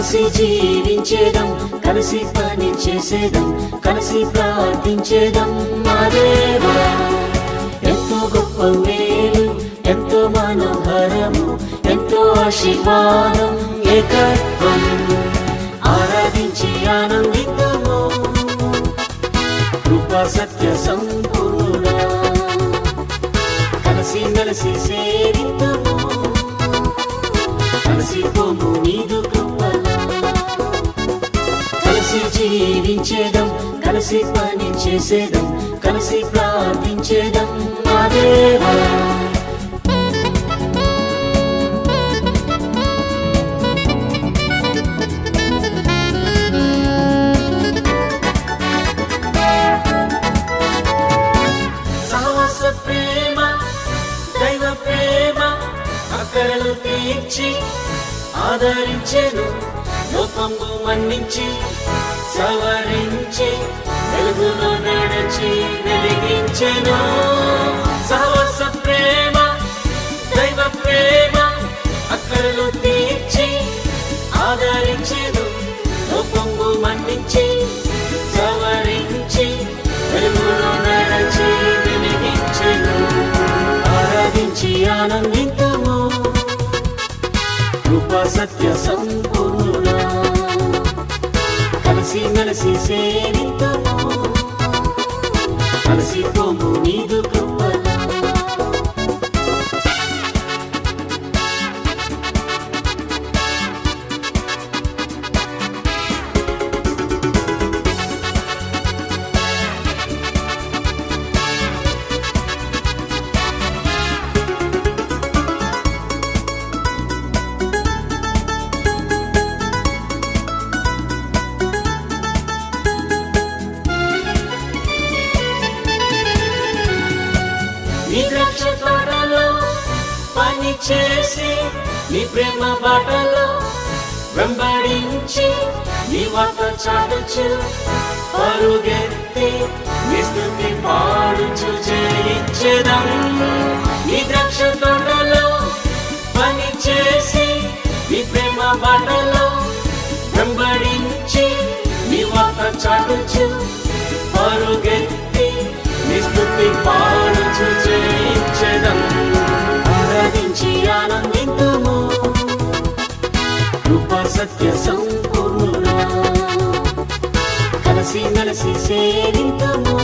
కలిసి జీవించేదం కలిసి పని చేసేదం కలిసి ప్రార్థించేదం మా దేవా. ఎంతో గొప్ప మేలు ఎంతో మనోహరము ఎంతో ఆశీర్వాదం ఏకత్వం ఆరాధించి ఆనందితము కృపా సత్య సంపూర్ణ. కలిసి మెలిసి సేవితము కలిసి పోము నీదు కృపలో కలిసి జీవించేదం కలిసి పని చేసేదం కలిసి ప్రార్థించేదం మా దేవా. ఆదరించేను ప్రేమ దైవ ప్రేమ తీర్చి లోపంబు మన్నించి సవరించి వెలుగులో నడచి వెలిగించెను. సహవాస ప్రేమ దైవ ప్రేమ అక్కడలు తీర్చి ఆదరించెను. లోపంబు మన్నించి సవరించి వెలుగులో నడచి వెలిగించెను. ఆరాధించి ఆనందించి సత్య సంపూర్ణ కలిసి మెలిసి సేవిద్దాము కలిసి పోము నీదు నీ ద్రాక్ష తోటలో పని చేసి నీ ప్రేమ బాటలో వెంబడించి నీ వాత చాటుచు పరుగెత్తి కృప సత్య సంపూర్ణ కలిసి మెలిసి సేవింతము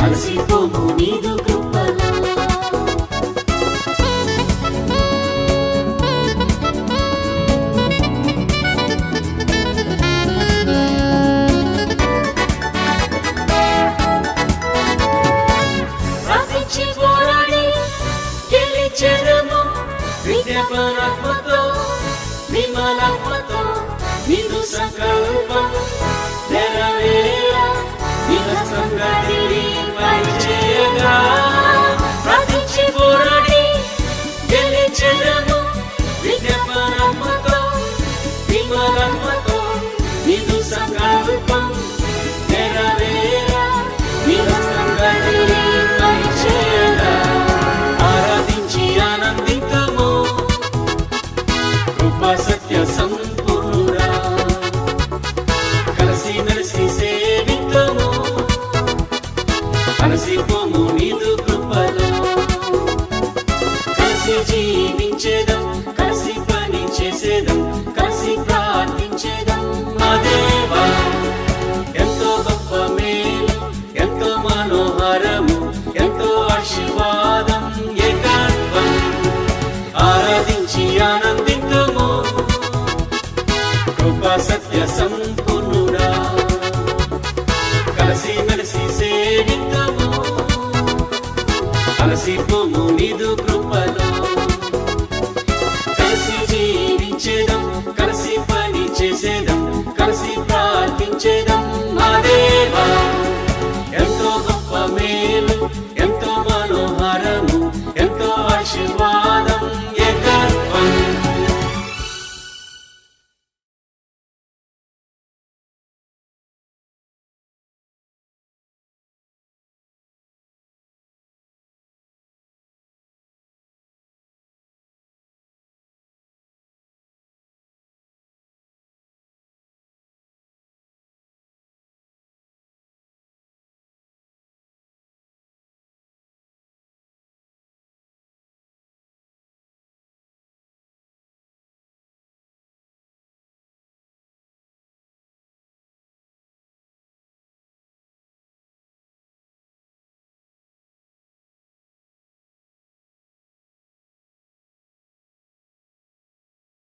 కలిసి పోము నీదు కృపలా. నీదు మెలిసి సేవిద్దాము నీదు కృపలో. కలిసి కలిసి నీదు కృపలో. కలిసి జీవించేదం కలిసి పని చేసేదం కలిసి ప్రార్థించేదం